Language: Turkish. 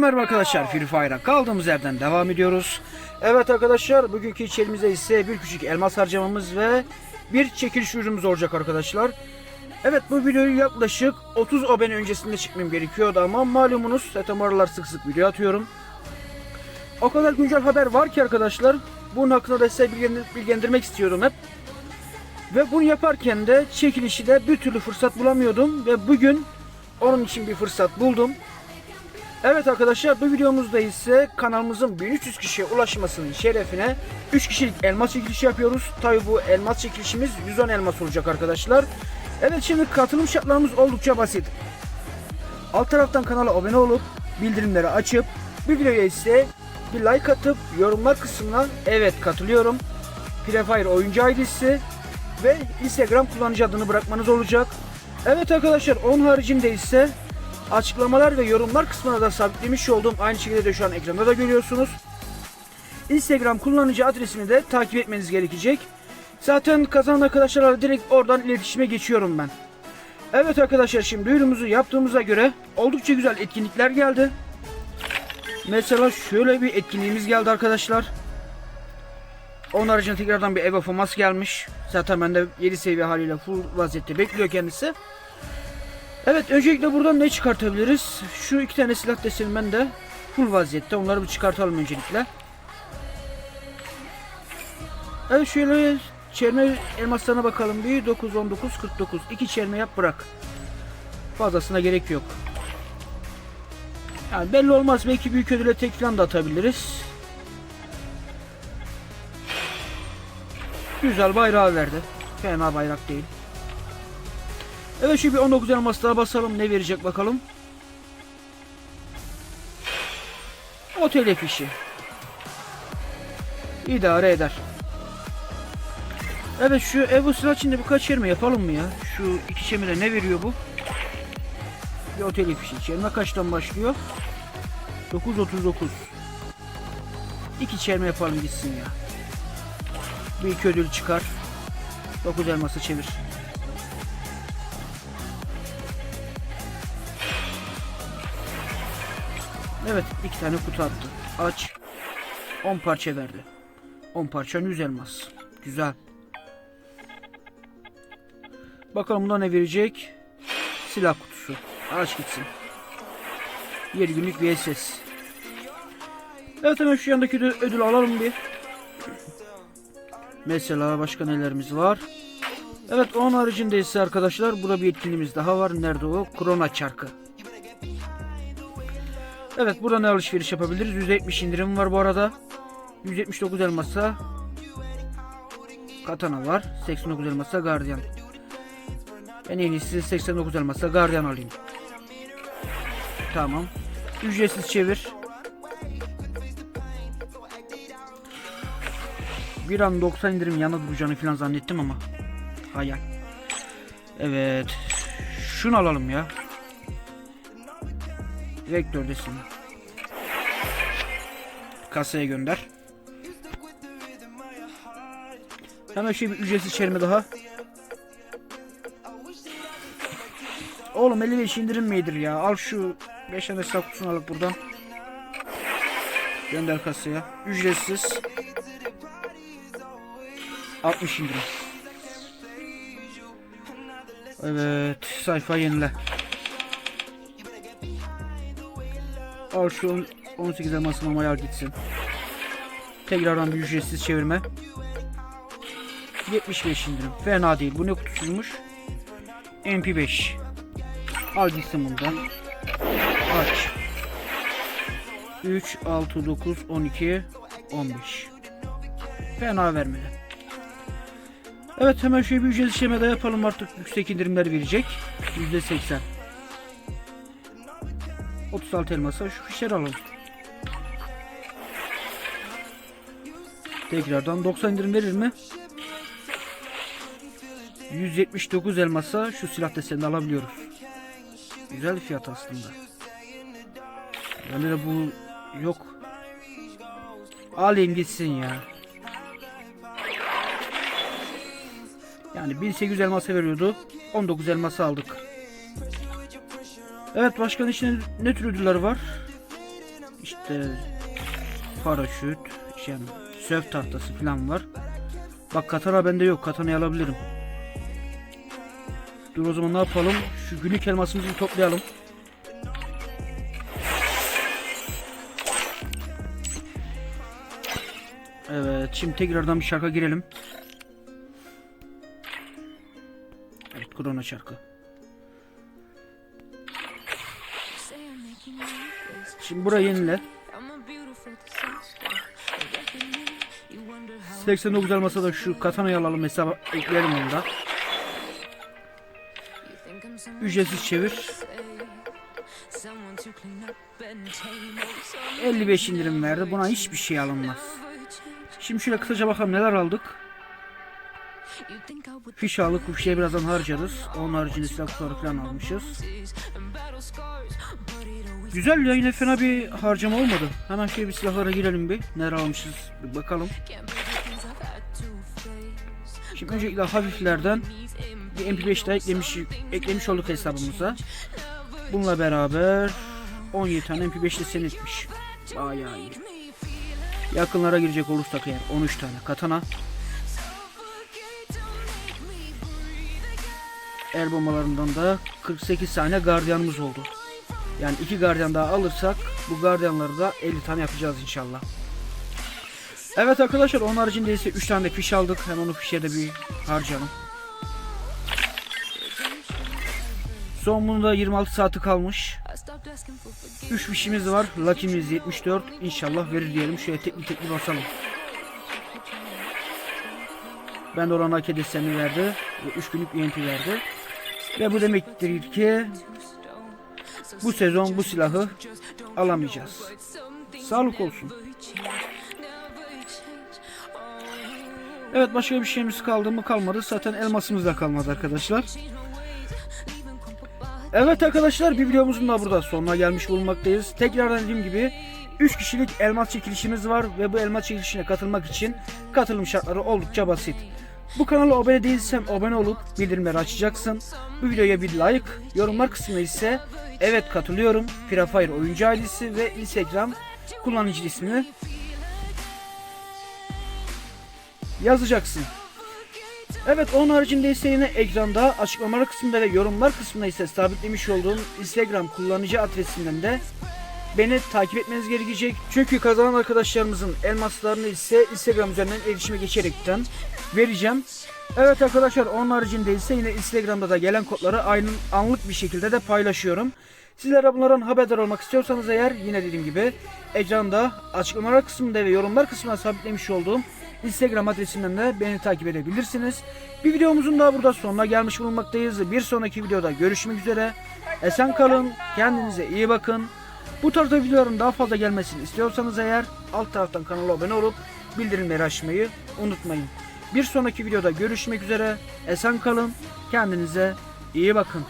merhaba arkadaşlar Free Fire'a kaldığımız yerden devam ediyoruz. Evet arkadaşlar bugünkü içerimizde ise bir küçük elmas harcamamız ve bir çekiliş ürünümüz olacak arkadaşlar. Evet bu videoyu yaklaşık 30 abone öncesinde çekmem gerekiyordu ama malumunuz zaten sık sık video atıyorum. O kadar güncel haber var ki arkadaşlar bunun hakkında da size bilgilendir- bilgilendirmek istiyorum hep. Ve bunu yaparken de çekilişi de bir türlü fırsat bulamıyordum ve bugün onun için bir fırsat buldum. Evet arkadaşlar bu videomuzda ise kanalımızın 1300 kişiye ulaşmasının şerefine 3 kişilik elmas çekilişi yapıyoruz. Tabi bu elmas çekilişimiz 110 elmas olacak arkadaşlar. Evet şimdi katılım şartlarımız oldukça basit. Alt taraftan kanala abone olup bildirimleri açıp bir videoya ise bir like atıp yorumlar kısmına evet katılıyorum. Free Fire oyuncu ID'si ve Instagram kullanıcı adını bırakmanız olacak. Evet arkadaşlar onun haricinde ise açıklamalar ve yorumlar kısmına da sabitlemiş olduğum aynı şekilde de şu an ekranda da görüyorsunuz. Instagram kullanıcı adresini de takip etmeniz gerekecek. Zaten kazanan arkadaşlarla direkt oradan iletişime geçiyorum ben. Evet arkadaşlar şimdi duyurumuzu yaptığımıza göre oldukça güzel etkinlikler geldi. Mesela şöyle bir etkinliğimiz geldi arkadaşlar. Onun haricinde tekrardan bir Eva Famas gelmiş. Zaten bende 7 seviye haliyle full vaziyette bekliyor kendisi. Evet öncelikle buradan ne çıkartabiliriz? Şu iki tane silah deseni bende full vaziyette. Onları bir çıkartalım öncelikle. Evet şöyle çerme elmaslarına bakalım. Bir 9, 19, 49. İki çerme yap bırak. Fazlasına gerek yok. Yani belli olmaz. Belki büyük ödüle tek falan da atabiliriz. Güzel bayrağı verdi. Fena bayrak değil. Evet şu bir 19 elmas daha basalım. Ne verecek bakalım. Otel fişi. İdare eder. Evet şu Evo silah içinde birkaç yerime yapalım mı ya? Şu iki çemire ne veriyor bu? Bir otel fişi. Çelme kaçtan başlıyor? 9.39 İki çelme yapalım gitsin ya. Bir iki ödül çıkar. 9 elması çevir. Evet iki tane kutu attı. Aç. 10 parça verdi. 10 parça 100 elmas. Güzel. Bakalım buna ne verecek? Silah kutusu. Aç gitsin. 7 günlük VSS. Evet hemen şu yandaki ödül alalım bir. Mesela başka nelerimiz var? Evet onun haricinde ise arkadaşlar burada bir etkinliğimiz daha var. Nerede o? Krona çarkı. Evet burada ne alışveriş yapabiliriz? %70 indirim var bu arada. 179 elmasa Katana var. 89 elmasa Guardian. En iyisi 89 elmasa Guardian alayım. Tamam. Ücretsiz çevir. Bir an 90 indirim yana duracağını falan zannettim ama. Hayal. Evet. Şunu alalım ya. Vektördesin. Kasaya gönder. Hemen şey bir ücretsiz çelme daha. Oğlum 55 indirim midir ya? Al şu 5 tane silah kutusunu alıp buradan. Gönder kasaya. Ücretsiz. 60 indirim. Evet. Sayfa yenile. Al şu on- 18 elmasını ama ayar gitsin. Tekrardan bir ücretsiz çevirme. 75 indirim. Fena değil. Bu ne kutusuymuş? MP5. Al gitsin bundan. Aç. 3, 6, 9, 12, 15. Fena vermedi. Evet hemen şöyle bir ücretsiz işleme de yapalım artık yüksek indirimler verecek. %80. 36 elmasa şu fişleri alalım. Tekrardan 90 indirim verir mi? 179 elmasa şu silah desenini alabiliyoruz. Güzel fiyat aslında. Yani de bu yok. Alayım gitsin ya. Yani 1800 elmasa veriyordu. 19 elması aldık. Evet başkanın içinde ne tür ödüller var? işte paraşüt, yani söv tahtası falan var. Bak katana bende yok. Katanayı alabilirim. Dur o zaman ne yapalım? Şu günlük elmasımızı bir toplayalım. Evet, şimdi tekrardan bir şarkı girelim. Evet, Korona şarkı. Şimdi burayı yenile. 89 elmasa da şu katanayı alalım hesaba ekleyelim onu da. Ücretsiz çevir. 55 indirim verdi. Buna hiçbir şey alınmaz. Şimdi şöyle kısaca bakalım neler aldık. Fiş aldık. Fişe birazdan harcarız. Onun haricinde silahları falan almışız. Güzel ya yine fena bir harcama olmadı. Hemen şöyle bir silahlara girelim bir. Neler almışız bir bakalım. Şimdi öncelikle hafiflerden bir MP5 daha eklemiş, eklemiş olduk hesabımıza. Bununla beraber 17 tane MP5 de sen etmiş. Bayağı iyi. Yakınlara girecek olursak eğer 13 tane katana. El bombalarından da 48 tane gardiyanımız oldu. Yani iki gardiyan daha alırsak bu gardiyanları da 50 tane yapacağız inşallah. Evet arkadaşlar onun haricinde ise 3 tane de fiş aldık. Hemen o fişe de bir harcayalım. Son bunda 26 saati kalmış. 3 fişimiz var. Lucky'miz 74. İnşallah verir diyelim. Şöyle tekli tekli basalım. Ben de olan hak edesemi verdi. Ve 3 günlük UMP verdi. Ve bu demektir ki bu sezon bu silahı alamayacağız. Sağlık olsun. Evet başka bir şeyimiz kaldı mı kalmadı. Zaten elmasımız da kalmadı arkadaşlar. Evet arkadaşlar bir videomuzun da burada sonuna gelmiş bulunmaktayız. Tekrardan dediğim gibi 3 kişilik elmas çekilişimiz var ve bu elmas çekilişine katılmak için katılım şartları oldukça basit. Bu kanala abone değilsen abone olup bildirimleri açacaksın. Bu videoya bir like, yorumlar kısmına ise evet katılıyorum, Free Fire oyuncu ailesi ve Instagram kullanıcı ismini yazacaksın. Evet onun haricinde ise yine ekranda açıklamalar kısmında ve yorumlar kısmında ise sabitlemiş olduğum Instagram kullanıcı adresinden de beni takip etmeniz gerekecek. Çünkü kazanan arkadaşlarımızın elmaslarını ise Instagram üzerinden iletişime geçerekten vereceğim. Evet arkadaşlar onun haricinde ise yine Instagram'da da gelen kodları aynı anlık bir şekilde de paylaşıyorum. Sizler bunlardan haberdar olmak istiyorsanız eğer yine dediğim gibi ekranda açıklamalar kısmında ve yorumlar kısmına sabitlemiş olduğum Instagram adresinden de beni takip edebilirsiniz. Bir videomuzun daha burada sonuna gelmiş bulunmaktayız. Bir sonraki videoda görüşmek üzere. Esen kalın, kendinize iyi bakın. Bu tarzda videoların daha fazla gelmesini istiyorsanız eğer alt taraftan kanala abone olup bildirimleri açmayı unutmayın. Bir sonraki videoda görüşmek üzere. Esen kalın, kendinize iyi bakın.